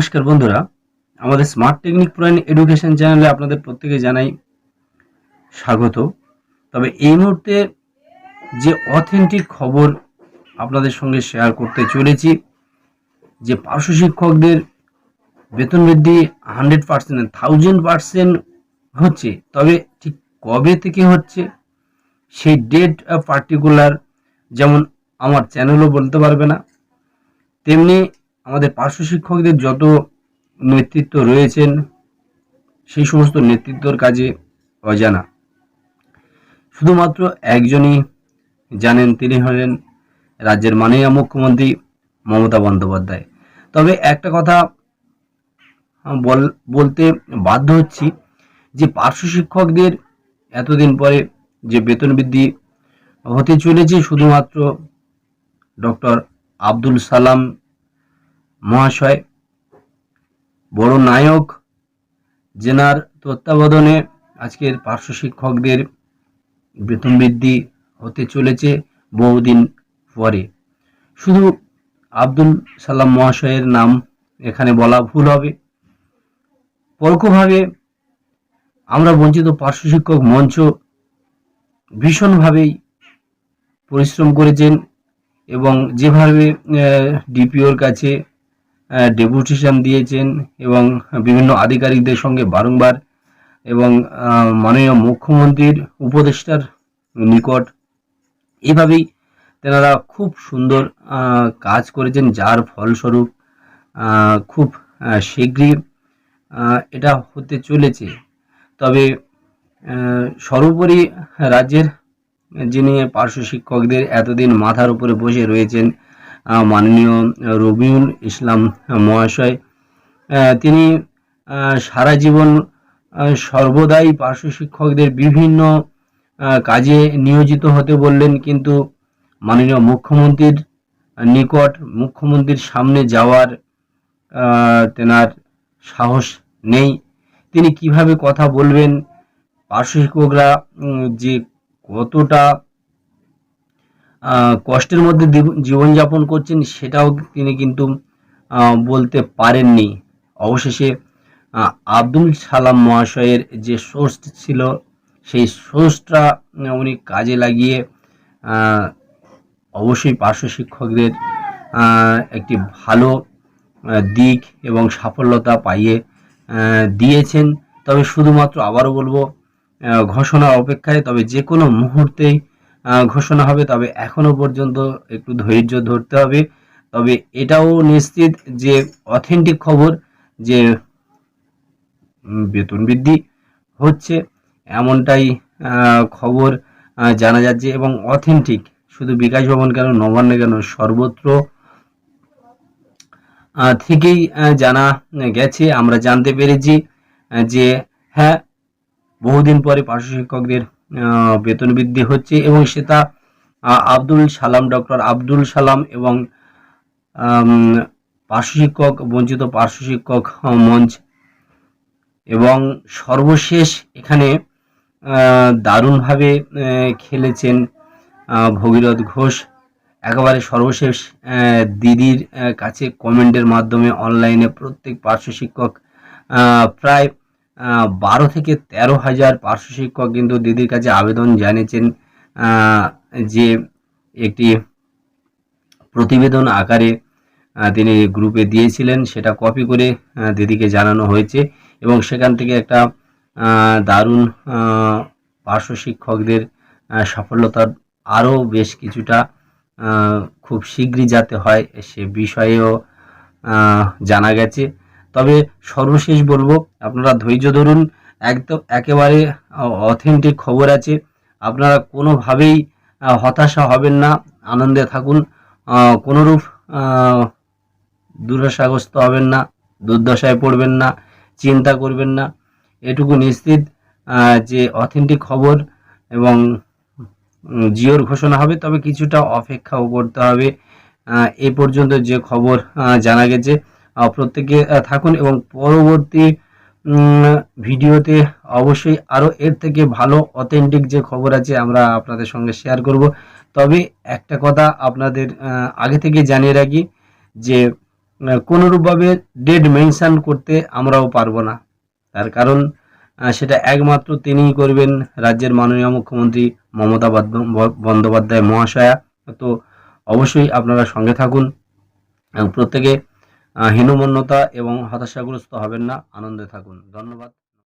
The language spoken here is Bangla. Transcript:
নমস্কার বন্ধুরা, আমাদের স্মার্ট টেকনিক প্রয়ান এডুকেশন চ্যানেলে আপনাদের প্রত্যেকে জানাই স্বাগত। তবে এই মুহূর্তে যে অথেন্টিক খবর আপনাদের সঙ্গে শেয়ার করতে চলেছি, যে পার্শ্ব শিক্ষকদের বেতন বৃদ্ধি হান্ড্রেড পার্সেন্ট থাউজেন্ড পার্সেন্ট হচ্ছে, তবে ঠিক কবে থেকে হচ্ছে, সেই ডেট পার্টিকুলার যেমন আমার চ্যানেলও বলতে পারবে না, তেমনি আমাদের পার্শ্ব শিক্ষকদের যত নেতৃত্ব রয়েছেন, সেই সমস্ত নেতৃত্বর কাজে অজানা। শুধুমাত্র একজনই জানেন তিনি হলেন রাজ্যের মাননীয় মুখ্যমন্ত্রী মমতা বন্দ্যোপাধ্যায়। তবে একটা কথা বল, বলতে বাধ্য হচ্ছি যে পার্শ্ব শিক্ষকদের এতদিন পরে যে বেতন বৃদ্ধি হতে চলেছে, শুধুমাত্র ডক্টর আব্দুল সালাম মহাশয়, বড় নায়ক, জেনার তত্ত্বাবধানে আজকের পার্শ্ব শিক্ষকদের বেতন বৃদ্ধি হতে চলেছে বহুদিন পরে। শুধু আব্দুল সালাম মহাশয়ের নাম এখানে বলা ভুল হবে। পরোক্ষভাবে আমরা বঞ্চিত পার্শ্ব শিক্ষক মঞ্চ ভীষণভাবেই পরিশ্রম করেছেন এবং যেভাবে ডিপিওর কাছে ডেপুটেশন দিয়েছেন এবং বিভিন্ন আধিকারিকদের সঙ্গে বারংবার এবং মাননীয় মুখ্যমন্ত্রীর উপদেষ্টার নিকট এভাবেই তেনারা খুব সুন্দর কাজ করেছেন যার ফলস্বরূপ খুব শীঘ্রই এটা হতে চলেছে। তবে সর্বোপরি রাজ্যের যিনি পার্শ্ব শিক্ষকদের এতদিন মাথার উপরে বসে রয়েছেন মাননীয় রবিউল ইসলাম মহাশয়। তিনি সারা জীবন সর্বদাই পার্শ্ব শিক্ষকদের বিভিন্ন কাজে নিয়োজিত হতে বললেন, কিন্তু মাননীয় মুখ্যমন্ত্রীর নিকট, মুখ্যমন্ত্রীর সামনে যাওয়ার তেনার সাহস নেই। তিনি কীভাবে কথা বলবেন? পার্শ্ব শিক্ষকরা যে কতটা কষ্টের মধ্যে জীব- জীবনযাপন করছেন সেটাও তিনি কিন্তু বলতে পারেননি। অবশেষে আব্দুল সালাম মহাশয়ের যে সোর্স ছিল, সেই সোর্সটা উনি কাজে লাগিয়ে অবশ্যই পার্শ্ব শিক্ষকদের একটি ভালো দিক এবং সাফল্যতা পাইয়ে দিয়েছেন। তবে শুধুমাত্র আবারও বলব ঘোষণার অপেক্ষায়, তবে যে কোনো মুহূর্তেই ঘোষণা হবে। তবে এখনও পর্যন্ত একটু ধৈর্য ধরতে হবে। তবে এটাও নিশ্চিত যে অথেন্টিক খবর যে বেতন বৃদ্ধি হচ্ছে, এমনটাই খবর জানা যাচ্ছে এবং অথেন্টিক শুধু বিকাশ ভবন কেন, নবান্ন কেন, সর্বত্র থেকেই জানা গেছে। আমরা জানতে পেরেছি যে হ্যাঁ বহুদিন পরে পার্শ্ব শিক্ষকদের বেতন বৃদ্ধি হচ্ছে এবং সেটা আব্দুল সালাম ডক্টর আব্দুল সালাম এবং আম, পার্শ্ব শিক্ষক বঞ্চিত পার্শ্ব শিক্ষক আহ, মঞ্চ। এবং সর্বশেষ এখানে দারুণভাবে খেলেছেন ভগীরথ ঘোষ। একেবারে সর্বশেষ দিদির কাছে কমেন্টের মাধ্যমে অনলাইনে প্রত্যেক পার্শ্ব শিক্ষক প্রায় বারো থেকে তেরো হাজার পার্শ্ব শিক্ষক কিন্তু দিদির কাছে আবেদন জানিয়েছেন যে একটি প্রতিবেদন আকারে তিনি গ্রুপে দিয়েছিলেন, সেটা কপি করে দিদিকে জানানো হয়েছে এবং সেখান থেকে একটা দারুণ পার্শ্ব শিক্ষকদের সফলতার আরও বেশ কিছুটা খুব শীঘ্রই যাতে হয় সে বিষয়েও জানা গেছে। তবে সর্বশেষ বলব, আপনারা ধৈর্য ধরুন, একদম একেবারে অথেন্টিক খবর আছে। আপনারা কোনোভাবেই হতাশা হবেন না, আনন্দে থাকুন। কোনোরূপ দুরাশাগ্রস্ত হবেন না, দুর্দশায় পড়বেন না, চিন্তা করবেন না। এটুকু নিশ্চিত যে অথেন্টিক খবর এবং জিওর ঘোষণা হবে, তবে কিছুটা অপেক্ষাও করতে হবে। এ পর্যন্ত যে খবর জানা গেছে প্রত্যেকে থাকুন এবং পরবর্তী ভিডিওতে অবশ্যই আরও এর থেকে ভালো অথেন্টিক যে খবর আছে আমরা আপনাদের সঙ্গে শেয়ার করব। তবে একটা কথা আপনাদের আগে থেকে জানিয়ে রাখি যে কোনোরূপভাবে ডেট মেনশন করতে আমরাও পারব না। তার কারণ সেটা একমাত্র তিনিই করবেন রাজ্যের মাননীয় মুখ্যমন্ত্রী মমতা বন্দ্য- বন্দ্যোপাধ্যায় মহাশয়া। তো অবশ্যই আপনারা সঙ্গে থাকুন এবং প্রত্যেকে হীনমন্যতা এবং হতাশাগ্রস্ত হবেন না। আনন্দে থাকুন। ধন্যবাদ।